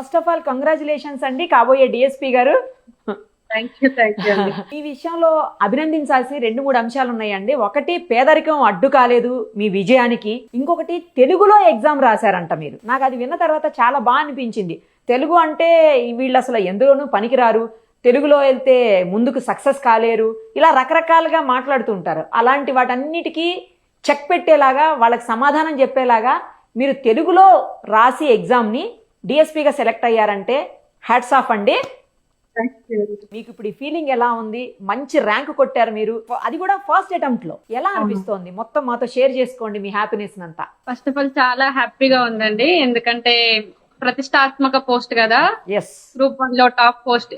First of all congratulations అండి కాబోయే DSP గారు. ఈ విషయంలో అభినందించాల్సిన రెండు మూడు అంశాలు ఉన్నాయండి. ఒకటి పేదరికం అడ్డు కాలేదు మీ విజయానికి. ఇంకొకటి తెలుగులో ఎగ్జామ్ రాశారంట మీరు. నాకు అది విన్న తర్వాత చాలా బాగా అనిపించింది. తెలుగు అంటే వీళ్ళు అసలు ఎందులోనూ పనికిరారు. తెలుగులో వెళ్తే ముందుకు సక్సెస్ కాలేరు. ఇలా రకరకాలుగా మాట్లాడుతూ ఉంటారు. అలాంటి వాటన్నిటికీ చెక్ పెట్టేలాగా వాళ్ళకి సమాధానం చెప్పేలాగా మీరు తెలుగులో రాసి ఎగ్జామ్ని డిఎస్పీగా సెలెక్ట్ అయ్యారంటే హ్యాట్స్ ఆఫ్ అండి. మీకు ఇప్పుడు ఈ ఫీలింగ్ ఎలా ఉంది? మంచి ర్యాంక్ కొట్టారు మీరు. అది కూడా ఫస్ట్ అటెంప్ట్లో. ఎలా అనిపిస్తోంది? మొత్తం మాతో షేర్ చేసుకోండి మీ హ్యాపీనెస్ అంతా ఫస్ట్ ఆఫ్ ఆల్ చాలా హ్యాపీగా ఉందండి. ఎందుకంటే ప్రతిష్టాత్మక పోస్ట్ కదా? గ్రూప్ వన్లో టాప్ పోస్ట్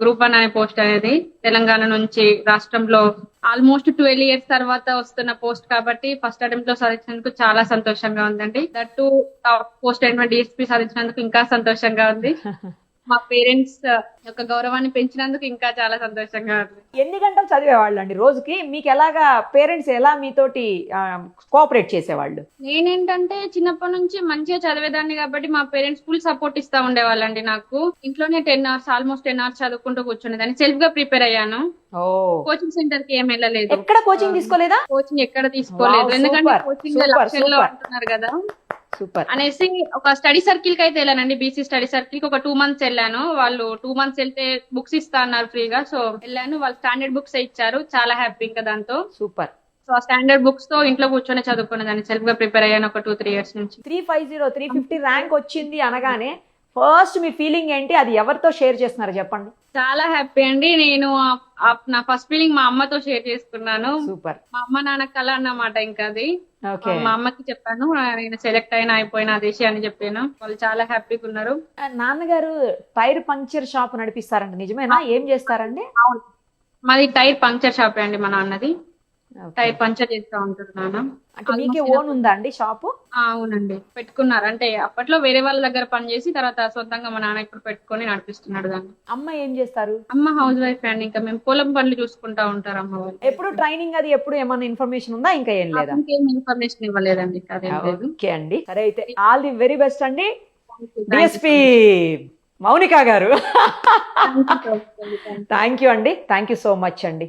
గ్రూప్ వన్ అనే పోస్ట్ అనేది తెలంగాణ నుంచి రాష్ట్రంలో ఆల్మోస్ట్ ట్వెల్వ్ ఇయర్స్ తర్వాత వస్తున్న పోస్ట్ కాబట్టి ఫస్ట్ అటెంప్ట్లో సాధించినందుకు చాలా సంతోషంగా ఉందండి. దట్టు టాప్ పోస్ట్ అయినటువంటి డిఎస్పీ సాధించినందుకు ఇంకా సంతోషంగా ఉంది. మా పేరెంట్స్ యొక్క గౌరవాన్ని పెంచినందుకు ఇంకా చాలా సంతోషంగా ఉంది. ఎన్ని గంటలు చదివేవాళ్ళు అండి రోజుకి? మీకు ఎలాగా పేరెంట్స్ ఎలా మీతోటి కోఆపరేట్ చేసేవాళ్ళు? నేనేంటంటే చిన్నప్పటి నుంచి మంచిగా చదివేదాన్ని కాబట్టి మా పేరెంట్స్ ఫుల్ సపోర్ట్ ఇస్తా ఉండేవాళ్ళండి నాకు. ఇంట్లోనే ten hours almost ten hours చదువుకుంటూ కూర్చునేదాన్ని. సెల్ఫ్గా ప్రిపేర్ అయ్యాను. కోచింగ్ సెంటర్కి ఏం వెళ్ళలేదు. ఎక్కడ కోచింగ్ తీసుకోలేదా? కోచింగ్ ఎక్కడ తీసుకోలేదు. ఎందుకంటే కోచింగ్ super. అంటున్నారు కదా. సూపర్ అనేసి ఒక స్టడీ సర్కిల్కి అయితే వెళ్ళానండి బీసీ స్టడీ సర్కిల్కి. ఒక టూ మంత్స్ వెళ్ళాను. వాళ్ళు టూ మంత్స్ వెళ్తే బుక్స్ ఇస్తా అన్నారు ఫ్రీగా. సో వెళ్ళాను. వాళ్ళు స్టాండర్డ్ బుక్స్ ఇచ్చారు. చాలా హ్యాపీ ఇంకా దాంతో. సూపర్ సో ఆ స్టాండర్డ్ బుక్స్తో ఇంట్లో కూర్చొని చదువుకునేదాన్ని సెల్ఫ్గా ప్రిపేర్ అయ్యాను ఒక టూ త్రీ ఇయర్స్ నుంచి. Three five zero three fifty rank వచ్చింది అనగానే ఫస్ట్ మీ ఫీలింగ్ ఏంటి? అది ఎవరితో షేర్ చేస్తున్నారు? చెప్పండి. చాలా హ్యాపీ అండి. నేను నా ఫస్ట్ ఫీలింగ్ మా అమ్మతో షేర్ చేసుకున్నాను. సూపర్. మా అమ్మ నాన్న కళ అన్నమాట ఇంకా అది ఓకే. మా అమ్మకి చెప్పాను నేను సెలెక్ట్ అయినా అయిపోయిన ఆ విషయాన్ని చెప్పాను. వాళ్ళు చాలా హ్యాపీగా ఉన్నారు. నాన్నగారు టైర్ పంక్చర్ షాప్ నడిపిస్తారంట. నిజమేనా? ఏం చేస్తారండి? మాది టైర్ పంక్చర్ షాప్ అండి మా నాన్నది. టైర్ పంక్చర్ చేస్తా ఉంటారు నాన్న. అంటే మీకే ఓన్ ఉందా అండి షాపు అవునండి. పెట్టుకున్నారు. అంటే అప్పట్లో వేరే వాళ్ళ దగ్గర పని చేసి తర్వాత సొంతంగా మా నాన్న ఇప్పుడు పెట్టుకొని నడిపిస్తున్నాడు దాన్ని. అమ్మ ఏం చేస్తారు? అమ్మ హౌస్ వైఫ్ అండి. ఇంకా మేము పొలం పనులు చూసుకుంటా ఉంటారు అమ్మ వాళ్ళు. ఎప్పుడు ట్రైనింగ్ అది ఎప్పుడు ఏమైనా ఇన్ఫర్మేషన్ ఉందా? ఇంకా ఏం లేదా? ఇంకేం ఇన్ఫర్మేషన్ ఇవ్వలేదండి. ఓకే అండి. సరే అయితే ఆల్ ది వెరీ బెస్ట్ అండి. డిఎస్పి మౌనిక గారు. థ్యాంక్ యూ అండి. థ్యాంక్ యూ సో మచ్ అండి.